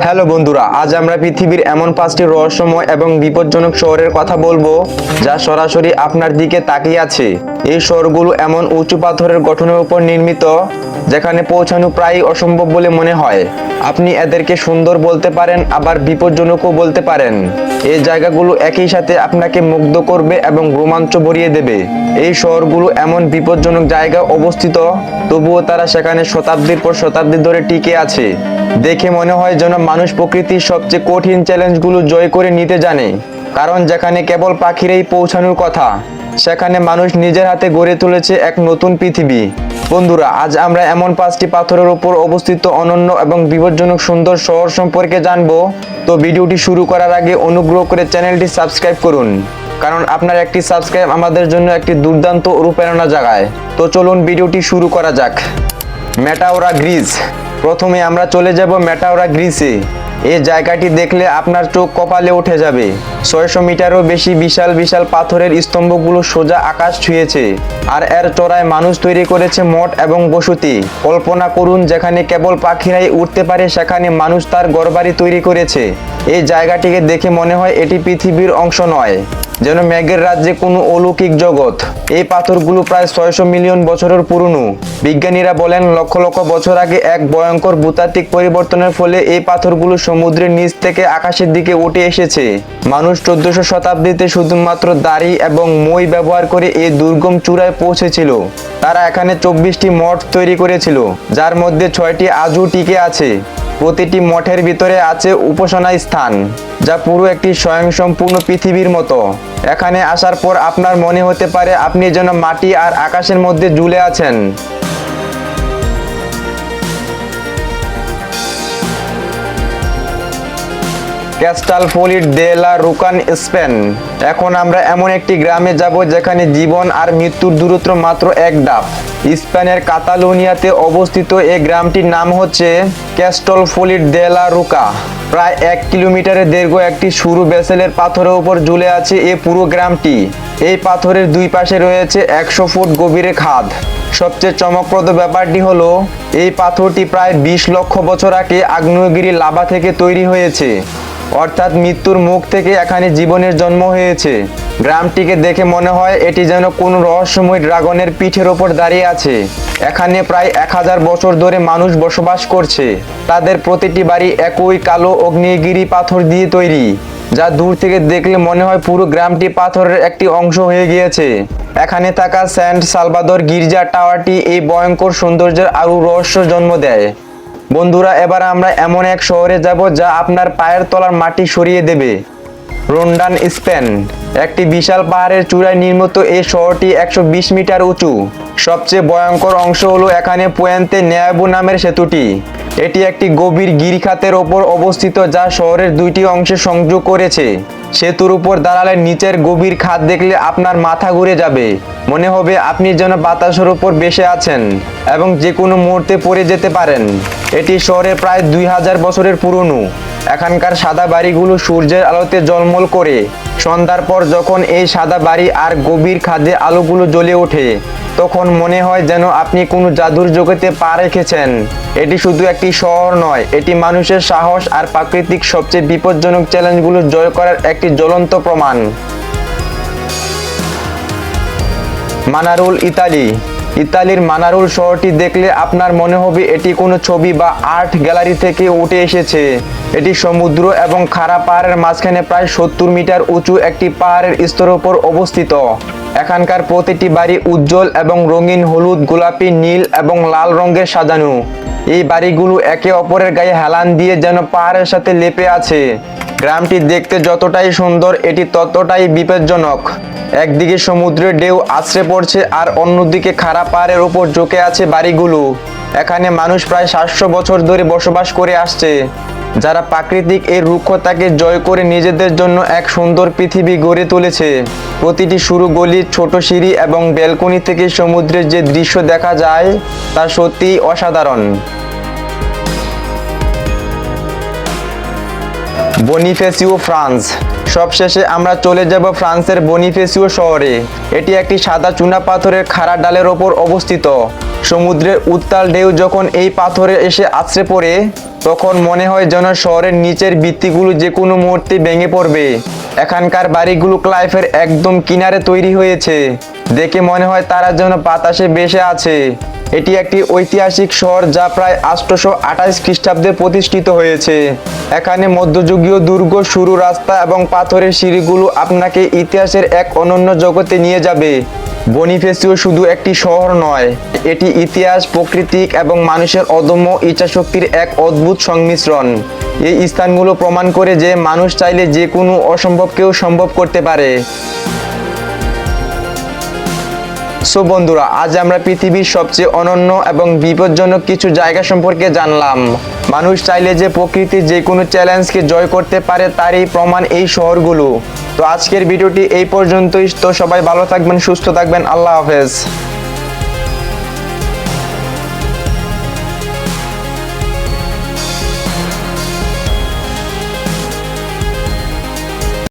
Hello বন্ধুরা, আজ আমরা পৃথিবীর এমন পাঁচটি রহস্যময় এবং বিপজ্জনক শহরের কথা বলব যা সরাসরি আপনার দিকে তাকিয়ে আছে। এই শহরগুলো এমন উঁচু পাথরের গঠনের উপর নির্মিত, যেখানে পৌঁছানো প্রায় অসম্ভব বলে মনে হয়। আপনি এদেরকে সুন্দর বলতে পারেন, আবার বিপজ্জনকও বলতে পারেন। এই জায়গাগুলো একই সাথে আপনাকে মুগ্ধ করবে এবং রোমাঞ্চ ভরিয়ে দেবে। এই শহরগুলো এমন বিপজ্জনক জায়গায় অবস্থিত, তবুও তারা সেখানে শতাব্দীর পর শতাব্দী ধরে টিকে আছে। দেখে মনে হয় যেন মানুষ প্রকৃতির সবচেয়ে কঠিন চ্যালেঞ্জগুলো জয় করে নিতে জানে। কারণ যেখানে কেবল পাখিরাই পৌঁছানোর কথা, সেখানে মানুষ নিজের হাতে গড়ে তুলেছে এক নতুন পৃথিবী। বন্ধুরা, আজ আমরা এমন পাঁচটি পাথরের উপর অবস্থিত অনন্য এবং বিপজ্জনক সুন্দর শহর সম্পর্কে জানব। তো ভিডিওটি শুরু করার আগে অনুগ্রহ করে চ্যানেলটি সাবস্ক্রাইব করুন। কারণ আপনার একটি সাবস্ক্রাইব আমাদের জন্য একটি দুর্দান্ত অনুপ্রেরণা জাগায়। তো চলুন ভিডিওটি শুরু করা যাক। মেটাওরা গ্রিজ। প্রথমে আমরা চলে যাব মেটাওরা গ্রিসে। এই জায়গাটি দেখলে আপনার চোখ কপালে উঠে যাবে। ছয়শো মিটারও বেশি বিশাল বিশাল পাথরের স্তম্ভগুলো সোজা আকাশ ছুঁয়েছে। আর এর চড়ায় মানুষ তৈরি করেছে মঠ এবং বসতি। কল্পনা করুন, যেখানে কেবল পাখিরাই উঠতে পারে, সেখানে মানুষ তার ঘরবাড়ি তৈরি করেছে। এই জায়গাটিকে দেখে মনে হয় এটি পৃথিবীর অংশ নয়। যেন মেঘের রাজ্যে কোনো অলৌকিক জগৎ। এই পাথরগুলো প্রায় ছয়শো মিলিয়ন বছরের পুরনো। বিজ্ঞানীরা বলেন, লক্ষ লক্ষ বছর আগে এক ভয়ঙ্কর ভূতাত্ত্বিক পরিবর্তনের ফলে এই পাথরগুলো সমুদ্রের নিচ থেকে আকাশের দিকে উঠে এসেছে। মানুষ চোদ্দশো শতাব্দীতে শুধুমাত্র দাড়ি এবং মই ব্যবহার করে এই দুর্গম চূড়ায় পৌঁছেছিল। তারা এখানে চব্বিশটি মঠ তৈরি করেছিল, যার মধ্যে ছয়টি আজও টিকে আছে। প্রতিটি মঠের ভিতরে আছে উপাসনা স্থান, যা পুরো একটি স্বয়ংসম্পূর্ণ পৃথিবীর মতো। এখানে আসার পর আপনার মনে হতে পারে আপনি যেন মাটি আর আকাশের মধ্যে ঝুলে আছেন। ক্যাস্টাল ফলিট দে লা রুকান, স্পেন। এখন আমরা এমন একটি গ্রামে যাব যেখানে জীবন আর মৃত্যুর দূরত্ব মাত্র এক ডাব। স্পেনের কাতালোনিয়াতে অবস্থিত এই গ্রামটির নাম হচ্ছে ক্যাস্টল ফলিট দে লা রুকা। প্রায় এক কিলোমিটারের দীর্ঘ একটি সরু বেসেলের পাথরের উপর ঝুলে আছে এই পুরো গ্রামটি। এই পাথরের দুই পাশে রয়েছে একশো ফুট গভীরে খাদ। সবচেয়ে চমকপ্রদ ব্যাপারটি হলো, এই পাথরটি প্রায় বিশ লক্ষ বছর আগে আগ্নেয়গিরি লাভা থেকে তৈরি হয়েছে। অর্থাৎ মৃত্যুর মুখ থেকে এখানে জীবনের জন্ম হয়েছে। গ্রামটিকে দেখে মনে হয় এটি যেন কোনো রহস্যময় ড্রাগনের পিঠের ওপর দাঁড়িয়ে আছে। এখানে প্রায় এক হাজার বছর ধরে মানুষ বসবাস করছে। তাদের প্রতিটি বাড়ি একই কালো অগ্নিগিরি পাথর দিয়ে তৈরি, যা দূর থেকে দেখলে মনে হয় পুরো গ্রামটি পাথরের একটি অংশ হয়ে গিয়েছে। এখানে থাকা সেন্ট সালভাদর গির্জা টাওয়ারটি এই ভয়ঙ্কর সৌন্দর্যের আরও রহস্য জন্ম দেয়। বন্ধুরা, এবার আমরা এমন এক শহরে যাব যা আপনার পায়ের তলার মাটি সরিয়ে দেবে। Ronda, Spain. একটি বিশাল পাহাড়ের চূড়ায় নির্মিত এই শহরটি একশো বিশ মিটার উঁচু। সবচেয়ে ভয়ঙ্কর অংশ হলো এখানে পুয়েন্তে নেয়াবু নামের সেতুটি। এটি একটি গভীর গিরিখাতের ওপর অবস্থিত যা শহরের দুইটি অংশে সংযোগ করেছে। সেতুর উপর দাঁড়ালে নিচের গভীর খাত দেখলে আপনার মাথা ঘুরে যাবে। মনে হবে আপনি যেন বাতাসের উপর বেসে আছেন এবং যে কোনো মুহূর্তে পড়ে যেতে পারেন। এটি শহরে প্রায় দুই হাজার বছরের পুরনো। এখানকার সাদা বাড়িগুলো সূর্যের আলোতে জলমল করে। সন্ধ্যার পর যখন এই সাদা বাড়ি আর গভীর খাদে আলোগুলো জ্বলে ওঠে তখন মনে হয় যেন আপনি কোনো জাদুর জগতে পা রেখেছেন। এটি শুধু একটি শহর নয়, এটি মানুষের সাহস আর প্রাকৃতিক সবচেয়ে বিপজ্জনক চ্যালেঞ্জগুলো জয় করার একটি জ্বলন্ত প্রমাণ। মানারুল ইতালি ইতালির মানারুল শহরটি দেখলে আপনার মনে হবে এটি কোনো ছবি বা আর্ট গ্যালারি থেকে উঠে এসেছে। এটি সমুদ্র এবং খাড়া পাহাড়ের মাঝখানে প্রায় সত্তর মিটার উঁচু একটি পাহাড়ের স্তরের উপর অবস্থিত। এখানকার প্রতিটি বাড়ি উজ্জ্বল এবং রঙিন হলুদ, গোলাপি, নীল এবং লাল রঙের সাজানো। এই বাড়িগুলো একে অপরের গায়ে হেলান দিয়ে যেন পাহাড়ের সাথে লেপে আছে। গ্রামটি দেখতে যতটাই সুন্দর, এটি ততটাই বিপজ্জনক। একদিকে সমুদ্রের ঢেউ আছড়ে পড়ছে আর অন্যদিকে খারাপ পাহাড়ের উপর ঝুঁকে আছে বাড়িগুলো। এখানে মানুষ প্রায় সাতশো বছর ধরে বসবাস করে আসছে। যারা প্রাকৃতিক এই রুক্ষতাকে জয় করে নিজেদের জন্য এক সুন্দর পৃথিবী গড়ে তুলেছে। প্রতিটি শুরু গলি, ছোট সিঁড়ি এবং ব্যালকনি থেকে সমুদ্রের যে দৃশ্য দেখা যায়, তা সত্যিই অসাধারণ। বনিফেসিও ফ্রান্স সবশেষে আমরা চলে যাব ফ্রান্সের বনিফেসিও শহরে। এটি একটি সাদা চুনা পাথরের খাড়া ডালের ওপর অবস্থিত। সমুদ্রের উত্তাল ঢেউ যখন এই পাথরে এসে আছড়ে পড়ে, তখন মনে হয় যেন শহরের নিচের ভিত্তিগুলো যে কোনো মুহূর্তে ভেঙে পড়বে। এখানকার বাড়িগুলো ক্লাইফের একদম কিনারে তৈরি হয়েছে। দেখে মনে হয় তারা যেন বাতাসে বেসে আছে। এটি একটি ঐতিহাসিক শহর যা প্রায় আটশোশো আঠাশ খ্রিস্টাব্দে প্রতিষ্ঠিত হয়েছে। এখানে মধ্যযুগীয় দুর্গ, সরু রাস্তা এবং পাথরের সিঁড়িগুলো আপনাকে ইতিহাসের এক অনন্য জগতে নিয়ে যাবে। বনিফেসিও শুধু একটি শহর নয়, এটি ইতিহাস, প্রকৃতিক এবং মানুষের অদম্য ইচ্ছাশক্তির এক অদ্ভুত সংমিশ্রণ। এই স্থানগুলো প্রমাণ করে যে মানুষ চাইলে যে কোনো অসম্ভবকেও সম্ভব করতে পারে। সো বন্ধুরা, আজ আমরা পৃথিবীর সবচেয়ে অনন্য এবং বিপজ্জনক কিছু জায়গা সম্পর্কে জানলাম। মানুষ চাইলে যে প্রকৃতি যে কোনো চ্যালেঞ্জকে জয় করতে পারে তারই প্রমাণ এই শহরগুলো। তো আজকের ভিডিওটি এই পর্যন্তই। তো সবাই ভালো থাকবেন, সুস্থ থাকবেন। আল্লাহ হাফেজ।